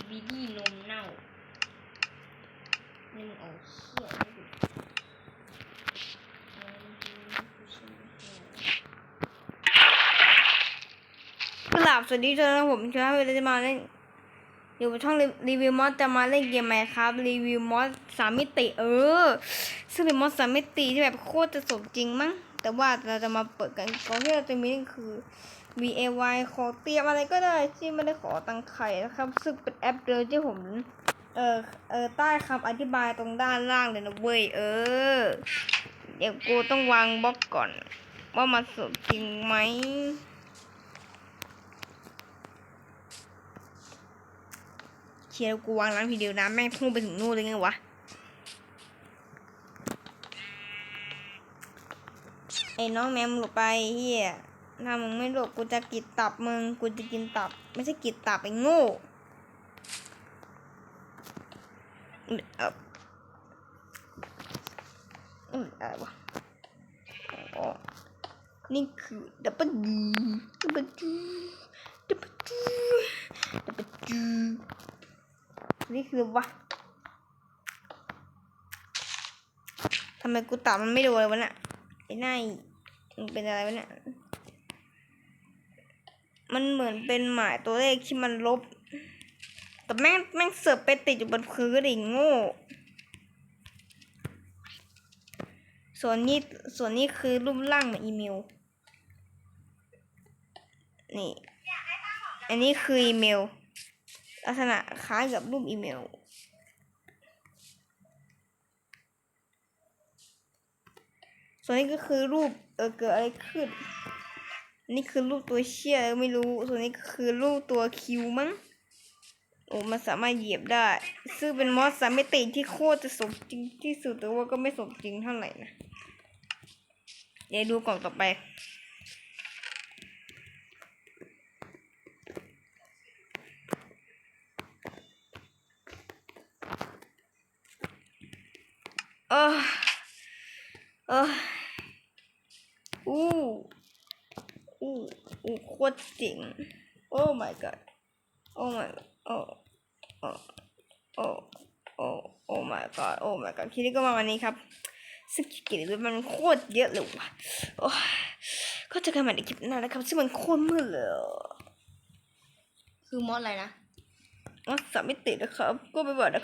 ทีบีดีนมเน่านี่มึงเอาเขี้ยวให้ดูเอาดูกูชิมให้กราบสวัสดีทุกท่านผมครับเราจะมาเล่นอยู่บนช่องรีวิวมอสจะมาเล่นเกมไหมครับ รีวิวมอสสามมิติเออ ซึ่งเป็นมอสสามมิติที่แบบโคตรจะสมจริงมั้ง แต่ว่าเราจะมาเปิดกันก่อนที่เราจะมีนี่คือ V A Y ขอเตรียมอะไรก็ได้ที่ไม่ได้ขอตังค์ใครนะครับ ซึ่งเป็นแอปเดิมที่ผม เออเออใต้คำอธิบายตรงด้านล่างเลยนะเว้ยเออ เดี๋ยวกูต้องวางบล็อกก่อน ว่ามันสมจริงไหมเชียร์กูวางร้านทีเดียวนะแม่งพุ่งไปถึงนู่นเลยไงวะ อ้น้องแมมหลบไปเฮียถ้ามึงไม่หลบกูจะกิดตับมึงกูจะกินตับ ไม่ใช่กิดตับไอ้โง่อืมอะไรวะนี่คือดับเบิลยูดับเบิลยูดับเบิลยูดับเบิลยูนี่คือวะทำไมกูตับมันไม่โดนเลยวะน่ะไอ้นาย มันเป็นอะไรวะเนี่ย มันเหมือนเป็นหมายตัวเลขที่มันลบ แต่แม่งแม่งเสือกไปติดอยู่บนพื้นไอ้โง่ ส่วนนี้ส่วนนี้คือรูปร่างของอีเมล นี่ อันนี้คืออีเมล ลักษณะคล้ายกับรูปอีเมลส่วนนี้ก็คือรูป ออเกิดอะไรขึ้น นี่คือรูปตัวเชี่ยไม่รู้ ส่วนนี้คือรูปตัวคิวมั้ง โอ้ มันสามารถเหยียบได้ ซึ่งเป็นมอสสามมิติที่โคตรจะสมจริงที่สุดแต่ว่าก็ไม่สมจริงเท่าไหร่นะ เดี๋ยวดูกล่องต่อไป เออเอออู้อู้ โคตรเจ๋งโอ้ my god โอ้ my god โอ้โอ้โอ้โอ้โอ้ my god โอ้ my god ทีนี้ก็มาวันนี้ครับซึ่งคลิปเกมมันโคตรเยอะเลยว่ะโอ้ยก็เจะกันใหม่ในคลิปหน้านะครับซึ่งมันโคตรมืดเลยอะคือมอสอะไรนะว่าสามมิตินะครับ ก็ไปบอกนะ